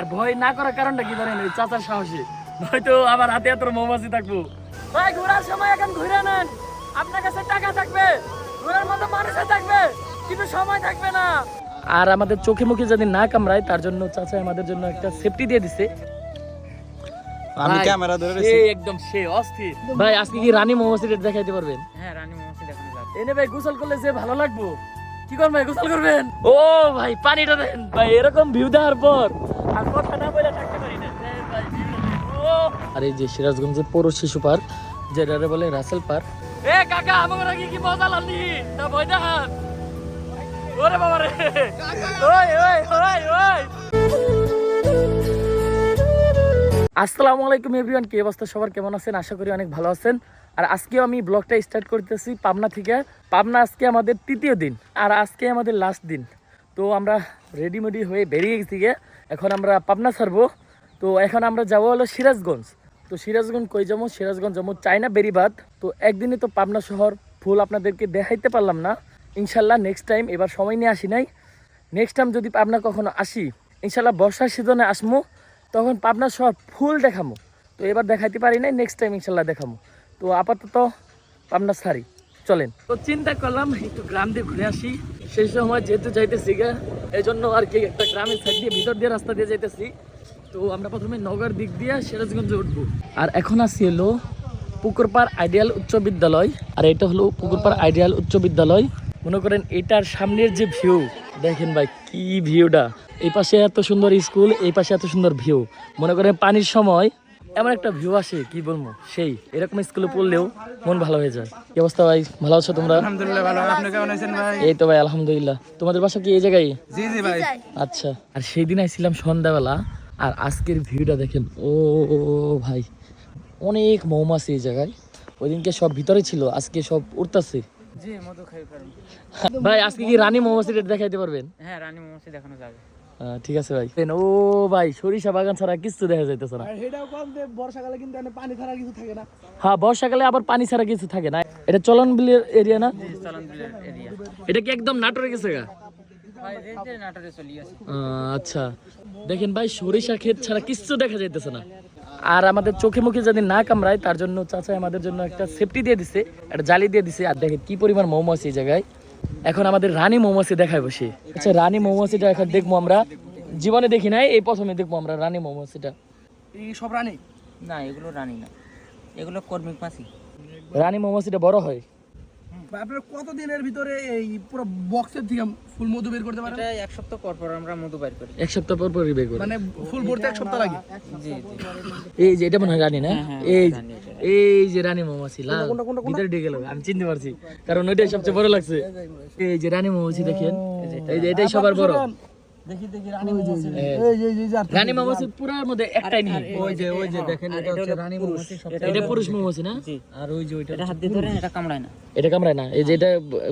আর ভয় না করার কারণটা কি জানেন? ওই চাচার সাহসী। হয়তো আবার হাতে এত মৌমাছি থাকব। ভাই ঘোরার সময় এখন ঘুরে নেন। আপনার কাছে টাকা থাকবে। ঘোরার মতো মানুষও থাকবে। কিন্তু সময় থাকবে না। আর আমাদের চোখে মুখে যদি না কামড়ায় তার জন্য চাচা আমাদের জন্য একটা সেফটি দিয়ে দিছে। আমি ক্যামেরা ধরে সে রয়েছি একদম সে অস্থির। ভাই আজকে কি রানী মৌমাছিটা দেখাইতে পারবেন? হ্যাঁ রানী মৌমাছি দেখানো যাবে। এনে ভাই গোসল করলে যে ভালো লাগবো। কি করবেন ভাই গোসল করবেন? ও ভাই পানিটা দেন। ভাই এরকম ভিউ দেওয়ার পর আর এই যে সিরাজগঞ্জের পৌর শিশু পার্ক, যেটারে বলে রাসেল পার্ক। এ কাকা আমার আগে কি মজা লাগলি? না ভয় দেখান। ওরে বাবা রে। ওই ওই ওই ওই। আসসালামু আলাইকুম এভরিওয়ান, কি অবস্থা সবার? কেমন আছেন? আশা করি অনেক ভালো আছেন। আর আজকেও আমি ব্লগটা স্টার্ট করতেছি পাবনা থেকে। পাবনা আজকে আমাদের তৃতীয় দিন, আর আজকে আমাদের লাস্ট দিন। তো আমরা রেডিমেডি হয়ে বেরিয়ে গেছি এখন আমরা পাবনা ছাড়বো। তো এখন আমরা যাব হলো সিরাজগঞ্জ। তো সিরাজগঞ্জ কই যাব? সিরাজগঞ্জ যাব চাইনা বেরিবাদ। তো একদিনে তো পাবনা শহর, ফুল আপনাদেরকে দেখাইতে পারলাম না। ইনশাল্লাহ নেক্সট টাইম এবার সময় নিয়ে আসি নাই। নেক্সট টাইম যদি পাবনা কখনো আসি, ইনশাল্লাহ বর্ষার সিজনে আসমো, তখন পাবনা শহর ফুল দেখামো। তো এবার দেখাইতে পারি নাই নেক্সট টাইম ইনশাল্লাহ দেখামো। তো আপাতত পাবনা সারি, চলেন। তো চিন্তা করলাম, একটু গ্রাম দিয়ে ঘুরে আসি। সেই সময় যেহেতু যাইতেছি গা এই জন্য আর কি একটা গ্রামের সাইড দিয়ে ভিতর দিয়ে রাস্তা দিয়ে যাইতেছি। তো আমরা প্রথমে নগর দিক দিয়ে সিরাজগঞ্জে উঠবো। আর এখন আসি হলো পুকুরপাড় আইডিয়াল উচ্চ বিদ্যালয়। আর এটা হলো পুকুরপাড় আইডিয়াল উচ্চ বিদ্যালয়। মনে করেন এটার সামনের যে ভিউ দেখেন ভাই কি ভিউটা এই পাশে এত সুন্দর স্কুল এই পাশে এত সুন্দর ভিউ মনে করেন পানির সময় এমন একটা ভিউ আসে কি বলব? সেই এরকম স্কুলে পড়লেও মন ভালো হয়ে যায়। কি অবস্থা ভাই? ভালো আছো তোমরা? আলহামদুলিল্লাহ ভালো। আপনি কেমন আছেন ভাই? এই তো ভাই আলহামদুলিল্লাহ। তোমাদের বাসা কি এই জায়গায়? জি জি ভাই। আচ্ছা। আর সেই দিন আইছিলাম সন্ধ্যাবেলা। আর আজকের ভিউটা দেখেন ও ভাই অনেক মৌমাছি এই জায়গায়। ওই দিনকে সব ভিতরে ছিল আজকে সব উঠতেছে ভাই আজকে কি রানী মৌমাছিটা দেখাইতে পারবেন? হ্যাঁ রানী মৌমাছি দেখানো যাবে। ঠিক আছে ভাই। ও ভাই সরিষা বাগান ছাড়া কিছু দেখা যাইতেছে না। বর্ষাকালে কিন্তু পানি ছাড়া কিছু থাকে না। হ্যাঁ বর্ষাকালে আবার পানি ছাড়া কিছু থাকে না। এটা চলন বিলের এরিয়া না? চলন বিলের এরিয়া এটা কি একদম নাটোরে গেছে গা? আচ্ছা। দেখেন ভাই সরিষা ক্ষেত ছাড়া কিচ্ছু দেখা যাইতেছে না। আর আমাদের চোখে মুখে যদি না কামড়ায় তার জন্য চাচা আমাদের জন্য একটা সেফটি দিয়ে দিছে একটা জালি দিয়ে দিছে। আর দেখেন কি পরিমাণ মৌমাছি এই জায়গায়। এখন আমাদের রানী মৌমাছি দেখায় বসে। আচ্ছা রানী মৌমাছিটা এখন দেখব আমরা। জীবনে দেখি নাই এই প্রথমে দেখব আমরা রানী মৌমাছিটা। এই সব রানী? না এগুলো রানী না। এগুলো কর্মিক মাছি। রানী মৌমাছিটা বড় হয়। আপনার কত দিনের ভিতরে এই পুরো বক্সের থেকে ফুল মধু বের করতে পারেন এটা এক সপ্তাহ পর পর আমরা মধু বের করি এক সপ্তাহ পর পরই বের করি মানে ফুল ভরতে এক সপ্তাহ লাগে জি জি এই যে এটা মনে হয় রানী না হ্যাঁ, এই। এই যে রানী মৌমাছি লাল ভিতরে ঢুকে গেল আমি চিনতে পারছি কারণ ওইটাই সবচেয়ে বড় লাগছে এই যে রানী মৌমাছি দেখেন এই যে এটাই সবার বড় দেখি দেখি রানী মৌমাছি। এই এই যে আর রানী মৌমাছি পুরার মধ্যে একটাই নেই। ওই যে ওই যে দেখেন এটা হচ্ছে রানী মৌমাছি এটা পুরুষ মৌমাছি না? আর ওই যে ওইটা এটা হাত দিয়ে ধরেন এটা কামড়ায় না। এটা কামড়ায় না। এই যে এটা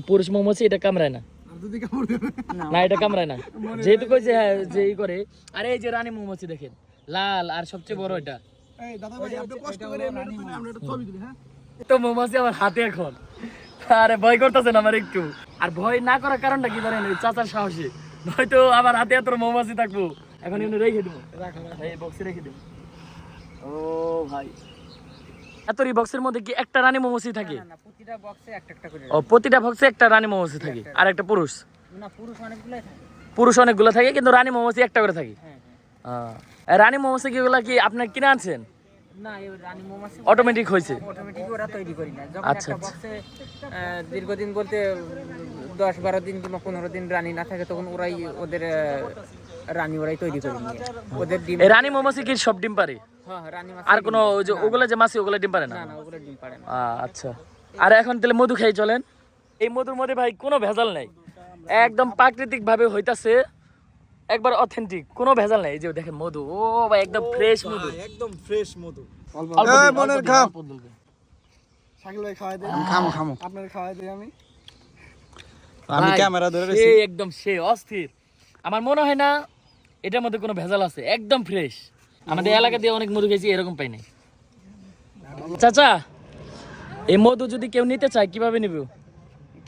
পুরুষ মৌমাছি এটা কামড়ায় না। যদি কামড় দেবে না। এটা কামড়ায় না। যেহেতু কইছে হ্যাঁ যে ই করে। আরে এই যে রানী মৌমাছি দেখেন লাল আর সবচেয়ে বড় এটা। এই দাদা ভাই আপনি কষ্ট করে আমরা একটা ছবি তুলি হ্যাঁ? তো মৌমাছি আমার হাতে এখন। আরে ভয় করতেছেন আমার একটু। আর ভয় না করার কারণটা কি জানেন? ওই চাচার সাহসী। নয়তো আবার হাতে এত মৌমাছি থাকব। এখন এমনি রেখে দেবো। এই বক্সে রেখে দেবো। ও ভাই। এত বক্সের মধ্যে কি একটা রানী মৌমাছি থাকে? না না প্রতিটা বক্সে একটা একটা করে ও প্রতিটা বক্সে একটা রানী মৌমাছি থাকে। আর একটা পুরুষ। না পুরুষ অনেকগুলো থাকে কিন্তু রানী মৌমাছি একটা করে থাকে। হ্যাঁ হ্যাঁ। রানী মৌমাছি গুলা কি আপনার কিনে আনছেন? না রানী মৌমাছি অটোমেটিক হয়েছে? অটোমেটিক ওরা তৈরি করি না যখন আচ্ছা, একটা আচ্ছা। বক্সে দীর্ঘদিন বলতে দশ বারো দিন কিংবা পনেরো দিন রানী না থাকে তখন ওরাই ওদের রানী ওরাই তৈরি করে নিয়ে ওদের ডিম রানী মৌমাছি কি সব ডিম পারে? হ্যাঁ হ্যাঁ, আর কোনো ওই যে ওগুলা যে মাছি ওগুলা ডিম পারে না? না না ওগুলো ডিম পারে না। আচ্ছা। আর এখন তাহলে মধু খাই চলেন। এই মধুর মধ্যে ভাই কোনো ভেজাল নাই। একদম প্রাকৃতিক ভাবে হইতাছে একবার অথেন্টিক কোনো ভেজাল নাই। এই যে দেখেন মধু ও ভাই একদম ফ্রেশ মধু। একদম ফ্রেশ মধু। মনের খাম। শাকিল ভাই খাওয়াই দেন। খামো খামো। আপনার খাওয়াই দেই আমি। আমি ক্যামেরা ধরে রয়েছি। একদম সে অস্থির। আমার মনে হয় না এটার মধ্যে কোনো ভেজাল আছে একদম ফ্রেশ আমাদের এলাকা দিয়ে অনেক মধু খেয়েছি এরকম পাই নাই। চাচা এই মধু যদি কেউ নিতে চায় কীভাবে নিবে?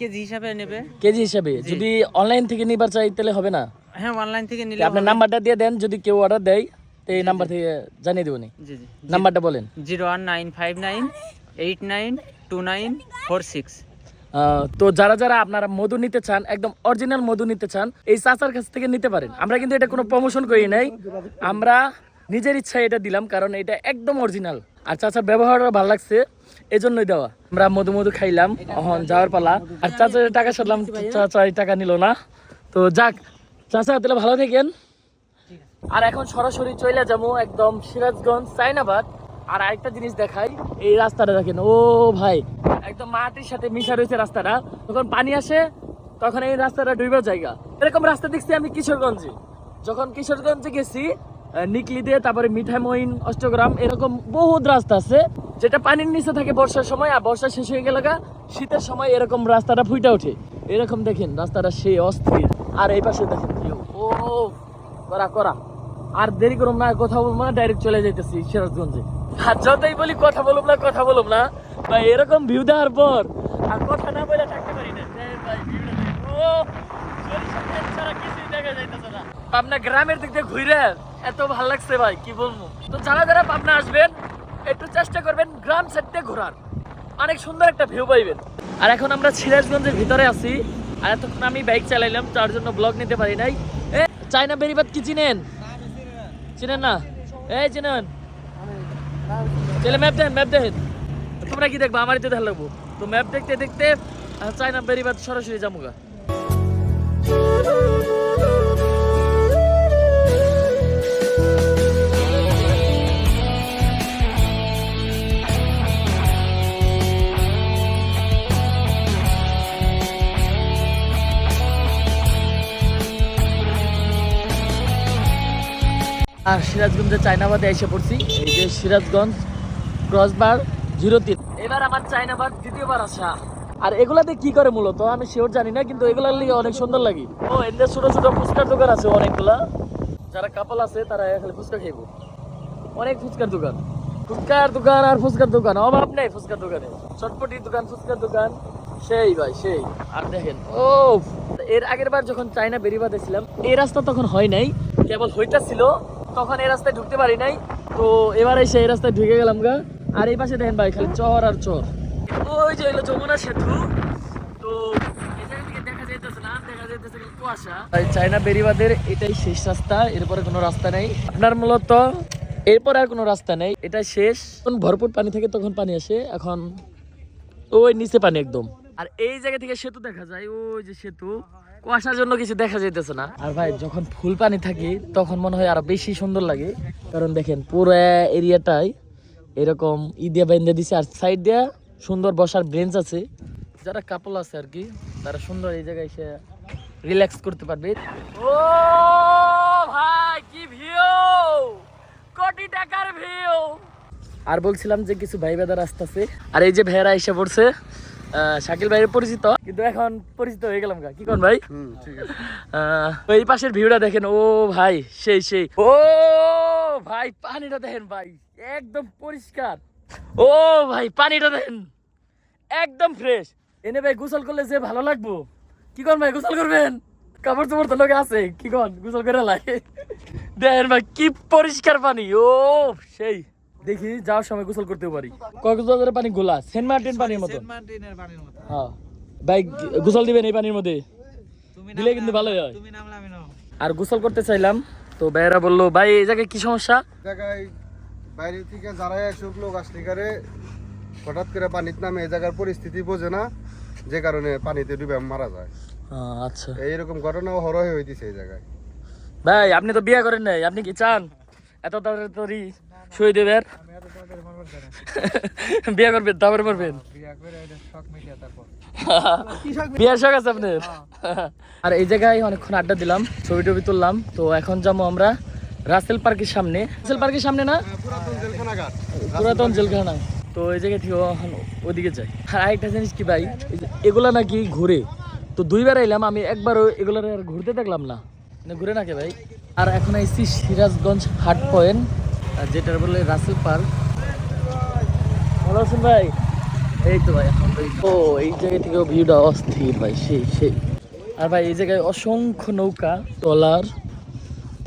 কেজি হিসাবে নেবে। কেজি হিসাবে। যদি অনলাইন থেকে নিবার চাই তাহলে হবে না। হ্যাঁ অনলাইন থেকে নিলে আপনার নাম্বারটা দিয়ে দেন যদি কেউ অর্ডার দেয় তো এই নাম্বার থেকে জানিয়ে দেবো নি। জি জি। নাম্বারটা বলেন। Zero one nine five nine eight nine two nine four six. তো যারা যারা আপনারা মধু নিতে চান একদম অরিজিনাল মধু নিতে চান এই চাচার কাছ থেকে নিতে পারেন। আমরা কিন্তু এটা কোনো প্রমোশন করি নাই। আমরা নিজের ইচ্ছায় এটা দিলাম কারণ এটা একদম অরিজিনাল আর চাচার ব্যবহারটা ভালো লাগছে এই জন্যই দেওয়া। আমরা মধু মধু খাইলাম এখন যাওয়ার পালা। আর চাচার টাকা সারলাম চাচা এই টাকা নিল না। তো যাক চাচা তাহলে ভালো থাকেন। আর এখন সরাসরি চলে যাব একদম সিরাজগঞ্জ চাইনাবাদ আর আরেকটা জিনিস দেখাই, এই রাস্তাটা দেখেন। ও ভাই, একদম মাটির সাথে মিশা রয়েছে রাস্তাটা। যখন পানি আসে, তখন এই রাস্তাটা ডুবার জায়গা। এরকম রাস্তা দেখছি আমি কিশোরগঞ্জে। যখন কিশোরগঞ্জে গেছি নিকলি দিয়ে, তারপরে মিঠামইন, অষ্টগ্রাম, এরকম বহুত রাস্তা আছে। যেটা পানির নিচে থাকে বর্ষার সময়, আর বর্ষা শেষ হয়ে গেল শীতের সময় এরকম রাস্তাটা ফুইটা ওঠে। এরকম দেখেন, রাস্তাটা সেই অস্থির। আর এই পাশে দেখেন। ও, করা করা। আর দেরি করুম না, কথা বলব না ডাইরেক্ট চলে যাইতেছি সিরাজগঞ্জে। আর যতই বলি কথা বলুম না, কথা বলুম না, ভাই, এরকম ভিউ দেওয়ার পর আর কথা না বলে থাকতে পারি না। গ্রামের দিক দিয়ে ঘুরে এত ভালো লাগছে ভাই, কি বলব? তো যারা যারা আসবেন, একটু চেষ্টা করবেন গ্রাম সাইডে ঘোরার। অনেক সুন্দর একটা ভিউ পাইবেন। আর এখন আমরা সিরাজগঞ্জের ভিতরে আছি। আর এতক্ষণ আমি বাইক চালাইলাম, তার জন্য ব্লগ নিতে পারি নাই। চাইনা বেরিবাদ কি চিনেন? চিনেন না? এই চিনেন। চলে ম্যাপ দেন ম্যাপ দেন। তোমরা কি দেখবা? আমারই তো ভালো লাগবো। তো ম্যাপ দেখতে দেখতে চায়না বেরিবাদ সরাসরি যামুগা আর সিরাজগঞ্জে চায়নাবাদে এসে পড়ছি। এই যে সিরাজগঞ্জ ক্রসবার জিরো তিন এবার আমার চায়নাবাদ দ্বিতীয়বার আসা। আর এগুলাতে কি করে মূলত? আমি শিওর জানি না, কিন্তু এগুলার লিগে অনেক সুন্দর লাগে। ও, এদের ছোট ছোট ফুচকার দোকান আছে অনেকগুলা। যারা কাপল আছে, তারা খালি ফুচকা খাইব। অনেক ফুচকার দোকান। ফুচকার দোকান আর ফুচকার দোকান। অভাব নেই ফুচকার দোকানে। চটপটির দোকান, ফুচকার দোকান। সেই ভাই, সেই। আর দেখেন ও এর আগের বার যখন চায়না বেরিবাদে ছিলাম এই রাস্তা তখন হয় নাই। কেবল হইতাছিল তখন এই রাস্তায় ঢুকতে পারি নাই। তো এবার এসে এই রাস্তায় ঢুকে গেলাম গা। আর এই পাশে দেখেন ভাই, খালি চর আর চর। ওই যে হলো যমুনা সেতু। তো চায়না বেরিবাদের এটাই শেষ রাস্তা, এরপরে কোনো রাস্তা নেই। আপনার মূলত এরপর আর কোনো রাস্তা নেই এটা শেষ। যখন ভরপুর পানি থাকে তখন পানি আসে, এখন ওই নিচে পানি একদম। আর এই জায়গা থেকে সেতু দেখা যায়, ওই যে সেতু। কুয়াশার জন্য কিছু দেখা যাইতেছে না। আর ভাই যখন ফুল পানি থাকে তখন মনে হয় আরও বেশি সুন্দর লাগে। কারণ দেখেন পুরো এরিয়াটাই এরকম ই দিয়ে বেঁধে দিছে। আর সাইড দিয়ে সুন্দর বসার ব্রেঞ্চ আছে। যারা কাপল আছে আর কি তারা সুন্দর এই জায়গায় এসে রিল্যাক্স করতে পারবে। ও ভাই কি ভিউ কোটি টাকার ভিউ আর বলছিলাম যে কিছু ভাই বেদার আসতেছে। আর এই যে ভাইয়েরা এসে পড়ছে। শাকিল ভাইয়ের পরিচিত। কিন্তু এখন পরিচিত হয়ে গেলাম কি কোন ভাই? এই পাশের ভিউটা দেখেন ও ভাই সেই সেই। ও ভাই পানিটা দেখেন ভাই একদম পরিষ্কার। ও ভাই পানিটা দেখেন একদম ফ্রেশ এনে ভাই গোসল করলে যে ভালো লাগবো। কি কর ভাই গোসল করবেন? কাপড় চোপড় তো লোকে আছে কি কন গোসল করে লাগে দেখেন ভাই কি পরিষ্কার পানি ও সেই। দেখি যাওয়ার সময় গোসল করতে পারি। কক্সবাজারের পানি গোলা সেন্ট মার্টিন পানির মতো। মার্টিনের পানির মতো। হ্যাঁ। ভাই গোসল দিবেন এই পানির মধ্যে? দিলে কিন্তু ভালোই হয়। আর গোসল করতে চাইলাম তো ভাইয়েরা বলল ভাই এই জায়গায় কি সমস্যা? জায়গায় বাইরে থেকে যারা একসব লোক আসলে করে হঠাৎ করে পানিতে নামে এই জায়গার পরিস্থিতি বোঝে না যে কারণে পানিতে ডুবে মারা যায়। আচ্ছা। এইরকম ঘটনাও হরহে হইতেছে এই জায়গায়। ভাই আপনি তো বিয়ে করেন নাই আপনি কি চান? এত তাড়াতাড়ি শুয়ে দেবেন বিয়ে করবেন তারপরে মরবেন আর এই জায়গায় অনেকক্ষণ আড্ডা দিলাম, ছবি টবি তুললাম, তো এখন যাব আমরা রাসেল পার্কের সামনে। রাসেল পার্কের সামনে না? পুরাতন জেলখানা। তো এই জায়গা থেকে ওদিকে যাই। আর আরেকটা জিনিস কি ভাই এগুলা নাকি ঘুরে। তো দুইবার এলাম আমি একবারও এগুলার ঘুরতে দেখলাম না। না ঘুরে নাকি ভাই? আর এখন আইসি সিরাজগঞ্জ হাট পয়েন্ট। যেটার বলে রাসেল পার্ক। ভালো আছেন ভাই? এই তো ভাই ও এই জায়গা থেকে ভিউটা অস্থির ভাই সেই সেই। আর ভাই এই জায়গায় অসংখ্য নৌকা ট্রলার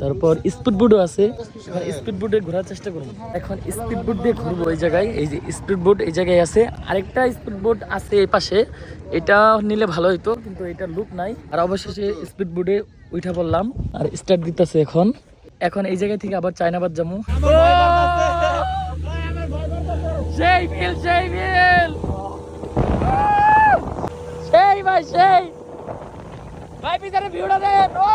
তারপর স্পিড বোটও আছে। এখন স্পিড বোটে ঘোরার চেষ্টা করব এখন স্পিড বোট দিয়ে ঘুরবো এই জায়গায়। এই যে স্পিড বোট এই জায়গায় আছে। আরেকটা স্পিড বোট আছে এই পাশে। এটা নিলে ভালো হইতো কিন্তু এটা লুক নাই। আর অবশেষে স্পিড বোটে উঠা পড়লাম। আর স্টার্ট দিতেছে এখন। এখন এই জায়গা থেকে আবার চায়নাবাদ যাব। সেই বিল সেই বিল। সেই ভাই সেই। ভাই পিছনে ভিউটা দেন ও!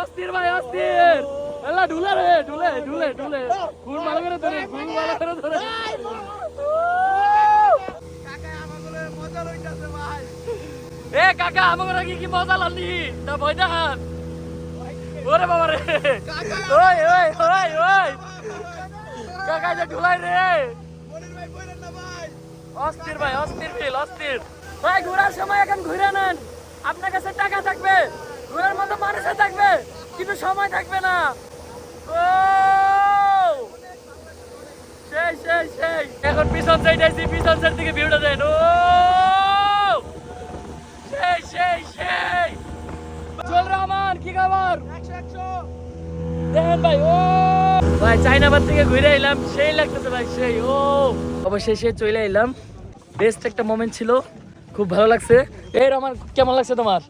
অস্থির ভাই অস্থির। এলা ঢুলে রে ঢুলে ঢুলে ঢুলে। ফুল ভালো করে ধরে ফুল ভালো করে ধরে। এ কাকা আমাকে কি কি মজা লানি তা ভয় দেখান। ওরে বাবা রে। ওই ওই ওই ওই। কাকা যে ঢুলাই রে। অস্থির ভাই, অস্থির ফিল অস্থির। ভাই, ঘোরার সময় এখন ঘুরে নেন। আপনার কাছে টাকা থাকবে। ঘোরার মতো মানুষও থাকবে। কিন্তু সময় থাকবে না। ও সেই সেই সেই। এখন পিছন সাইড আইছি, পিছন সাইড থেকে ভিউটা দেন। ও সেই সেই সেই চল রহমান কি খবর দেখেন ভাই ও ভাই চাইনাবাদ থেকে ঘুরে এলাম, সেই লাগতেছে ভাই, সেই, ও। অবশেষে চলে এলাম। বেস্ট একটা মোমেন্ট ছিল, খুব ভালো লাগছে। এই রহমান কেমন লাগছে তোমার?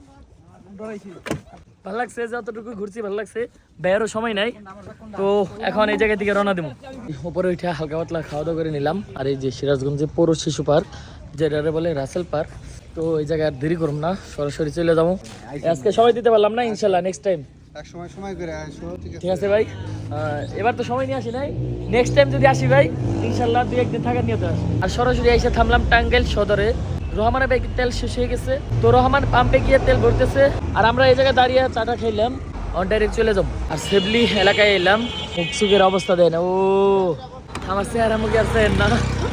ভালো লাগছে, যতটুকু ঘুরছি, ভালো লাগছে। বেরো সময় নাই। তো এখন এই জায়গা থেকে রওনা দেবো উপরে উঠে হালকা পাতলা খাওয়া দাওয়া করে নিলাম। আর এই যে সিরাজগঞ্জে পৌর শিশু পার্ক যেটারে বলে রাসেল পার্ক, তো এই জায়গায় আর দেরি করুম না, সরাসরি চলে যাব। আজকে সময় দিতে পারলাম না, ইনশাল্লাহ নেক্সট টাইম ঠিক আছে ভাই। এবার তো সময় নিয়ে আসি নাই। নেক্সট টাইম যদি আসি ভাই ইনশাল্লাহ দুই একদিন থাকার নিয়ে আসি আর সরাসরি এসে থামলাম টাঙ্গাইল সদরে। রহমানের তেল শেষ হয়ে গেছে? তো রহমান পাম্পে গিয়ে তেল ভরতেছে। আর আমরা এই জায়গায় দাঁড়িয়ে চাটা খাইলাম। অন ডাইরেক্ট চলে যাব। আর সেবলি এলাকায় এলাম। মুখসুকের অবস্থা দেয় না ও আমার চেহারা মুখে আছে না?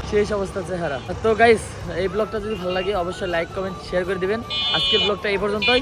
শেষ অবস্থা চেহারা। তো গাইস এই ব্লগটা যদি ভালো লাগে অবশ্যই লাইক কমেন্ট শেয়ার করে দিবেন। আজকের ব্লগটা এই পর্যন্তই।